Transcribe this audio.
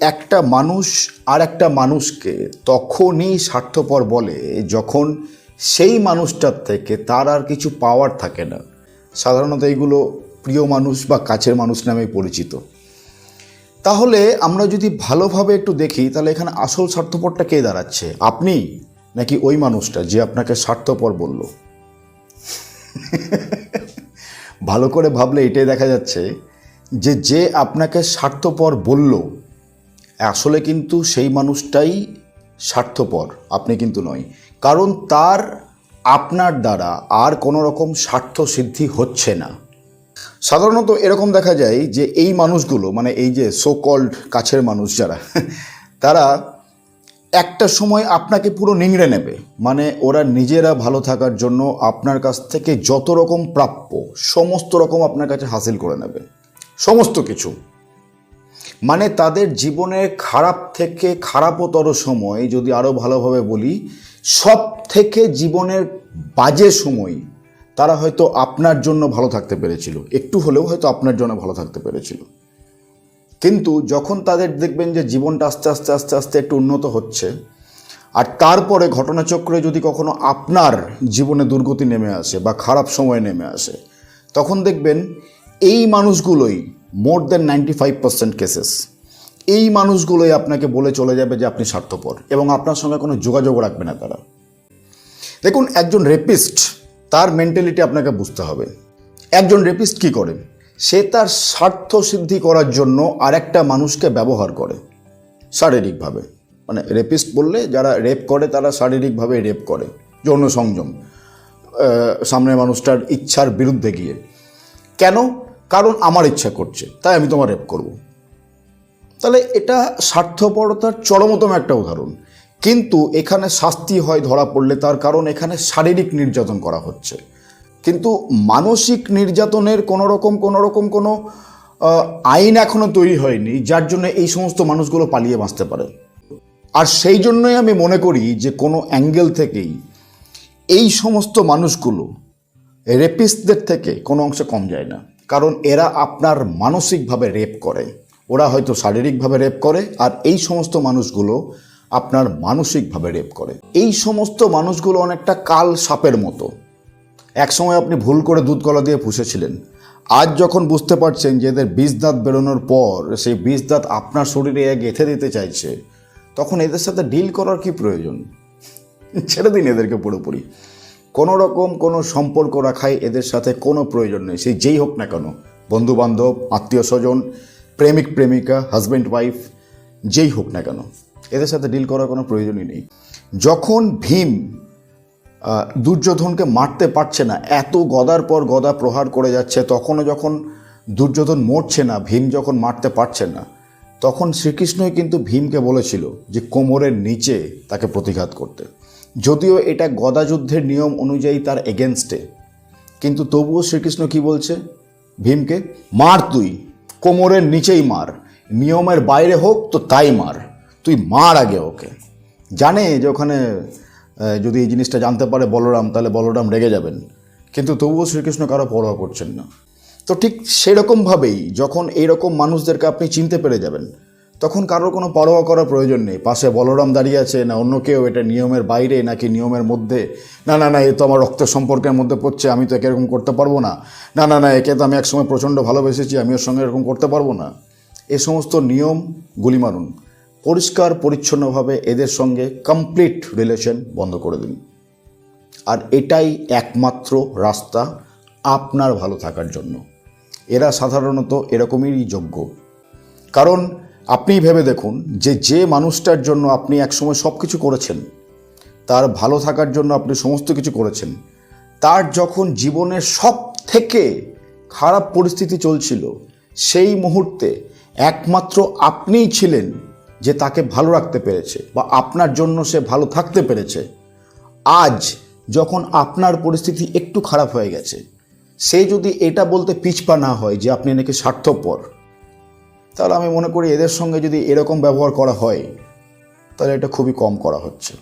একটা মানুষ আর একটা মানুষকে তখনই স্বার্থপর বলে যখন সেই মানুষটার থেকে তার আর কিছু পাওয়ার থাকে না। সাধারণত এইগুলো প্রিয় মানুষ বা কাছের মানুষ নামে পরিচিত। তাহলে আমরা যদি ভালোভাবে একটু দেখি, তাহলে এখানে আসল স্বার্থপরটা কে দাঁড়াচ্ছে? আপনি? নাকি ওই মানুষটা যে আপনাকে স্বার্থপর বলল? ভালো করে ভাবলে এটাই দেখা যাচ্ছে যে যে আপনাকে স্বার্থপর বলল আসলে কিন্তু সেই মানুষটাই স্বার্থপর, আপনি কিন্তু নয় কারণ তার আপনার দ্বারা আর কোনো রকম স্বার্থ সিদ্ধি হচ্ছে না। সাধারণত এরকম দেখা যায় যে এই মানুষগুলো মানে এই যে সো কল্ড কাছের মানুষ যারা, তারা একটা সময় আপনাকে পুরো নিংড়ে নেবে। মানে ওরা নিজেরা ভালো থাকার জন্য আপনার কাছ থেকে যত রকম প্রাপ্য, সমস্ত রকম আপনার কাছে হাসিল করে নেবে। সমস্ত কিছু। মানে তাদের জীবনের খারাপ থেকে খারাপতর সময়, যদি আরও ভালোভাবে বলি সব থেকে জীবনের বাজে সময় তারা হয়তো আপনার জন্য ভালো থাকতে পেরেছিল। একটু হলেও হয়তো আপনার জন্য ভালো থাকতে পেরেছিল। কিন্তু যখন তাদের দেখবেন যে জীবনটা আস্তে আস্তে আস্তে আস্তে একটু উন্নত হচ্ছে, আর তারপরে ঘটনাচক্রে যদি কখনো আপনার জীবনে দুর্গতি নেমে আসে বা খারাপ সময় নেমে আসে, তখন দেখবেন এই মানুষগুলোই more than ninety five percent cases এই মানুষগুলোই আপনাকে বলে চলে যাবে যে আপনি স্বার্থপর এবং আপনার সঙ্গে কোনো যোগাযোগ রাখবে না তারা। দেখুন, একজন রেপিস্ট তার মেন্টালিটি আপনাকে বুঝতে হবে। একজন রেপিস্ট কি করে? সে তার স্বার্থ সিদ্ধি করার জন্য আরেকটা মানুষকে ব্যবহার করে, শারীরিকভাবে। মানে রেপিস্ট বললে যারা রেপ করে, তারা শারীরিকভাবে রেপ করে, যৌন সংযম সামনের মানুষটার ইচ্ছার বিরুদ্ধে গিয়ে। কেন? কারণ আমার ইচ্ছা করছে, তাই আমি তোমার রেপ করব। তাহলে এটা স্বার্থপরতার চরমতম একটা উদাহরণ। কিন্তু এখানে শাস্তি হয় ধরা পড়লে, তার কারণ এখানে শারীরিক নির্যাতন করা হচ্ছে। কিন্তু মানসিক নির্যাতনের কোনো রকম কোনো রকম কোনো আইন এখনও তৈরি হয়নি, যার জন্য এই সমস্ত মানুষগুলো পালিয়ে বাঁচতে পারে। আর সেই জন্যই আমি মনে করি যে কোনো অ্যাঙ্গেল থেকেই এই সমস্ত মানুষগুলো রেপিস্টদের থেকে কোনো অংশে কম যায় না। কারণ এরা আপনার মানসিকভাবে রেপ করে। ওরা হয়তো শারীরিকভাবে রেপ করে, আর এই সমস্ত মানুষগুলো আপনার মানসিকভাবে রেপ করে। এই সমস্ত মানুষগুলো অনেকটা কাল সাপের মতো। একসময় আপনি ভুল করে দুধ কলা দিয়ে পুষেছিলেন। আজ যখন বুঝতে পারছেন যে এদের বীজ দাঁত বেরোনোর পর সেই বীজ দাঁত আপনার শরীরে গেঁথে দিতে চাইছে, তখন এদের সাথে ডিল করার কি প্রয়োজন? ছেড়ে দিন এদেরকে পুরোপুরি। কোনো রকম কোনো সম্পর্ক রাখাই এদের সাথে কোনো প্রয়োজন নেই। সেই যেই হোক না কেন বন্ধু বান্ধব আত্মীয় স্বজন প্রেমিক, প্রেমিকা হাজব্যান্ড ওয়াইফ যেই হোক না কেন, এদের সাথে ডিল করার কোনো প্রয়োজনই নেই। যখন ভীম দুর্যোধনকে মারতে পারছে না, এত গদার পর গদা প্রহার করে যাচ্ছে, তখনও যখন দুর্যোধন মরছে না, ভীম যখন মারতে পারছে না, তখন শ্রীকৃষ্ণই কিন্তু ভীমকে বলেছিল যে কোমরের নিচে তাকে প্রতিঘাত করতে। যদিও এটা গদা যুদ্ধের নিয়ম অনুযায়ী তার এগেনস্টে কিন্তু তবুও শ্রীকৃষ্ণ কি বলছে? ভীমকে, মার তুই, কোমরের নিচেই মার, নিয়মের বাইরে হোক তো তাই মার, তুই মার আগে ওকে। জানে যে ওখানে যদি এই জিনিসটা জানতে পারে বলরাম, তাহলে বলরাম রেগে যাবেন। কিন্তু তবুও শ্রীকৃষ্ণ কারও পরোয়া করছেন না। তো ঠিক সেরকমভাবেই যখন এইরকম মানুষদেরকে আপনি চিনতে পেরে যাবেন তখন কারোর কোনো পরোয়া করার প্রয়োজন নেই। পাশে বলরাম দাঁড়িয়ে আছে, না অন্য কেউ, এটা নিয়মের বাইরে, নাকি নিয়মের মধ্যে? না না না, এ তো আমার রক্ত সম্পর্কের মধ্যে পড়ছে, আমি তো একে এরকম করতে পারব না। না না না, একে তো আমি একসময় প্রচণ্ড ভালোবেসেছি আমি ওর সঙ্গে এরকম করতে পারব না। এ সমস্ত নিয়ম গুলি মারুন পরিষ্কার, পরিচ্ছন্নভাবে এদের সঙ্গে কমপ্লিট রিলেশন বন্ধ করে দিন। আর এটাই একমাত্র রাস্তা আপনার ভালো থাকার জন্য। এরা সাধারণত এরকমই যোগ্য। কারণ আপনি ভেবে দেখুন যে যে মানুষটার জন্য আপনি একসময় সব কিছু করেছেন, তার ভালো থাকার জন্য আপনি সমস্ত কিছু করেছেন, তার যখন জীবনের সব থেকে খারাপ পরিস্থিতি চলছিল, সেই মুহূর্তে একমাত্র আপনিই ছিলেন যে তাকে ভালো রাখতে পেরেছে বা আপনার জন্য সে ভালো থাকতে পেরেছে। আজ যখন আপনার পরিস্থিতি একটু খারাপ হয়ে গেছে, সে যদি এটা বলতে পিছপা না হয় যে আপনি নাকি স্বার্থপর তাহলে আমি মনে করি এদের সঙ্গে যদি এরকম ব্যবহার করা হয়, তাহলে এটা খুবই কম করা হচ্ছে।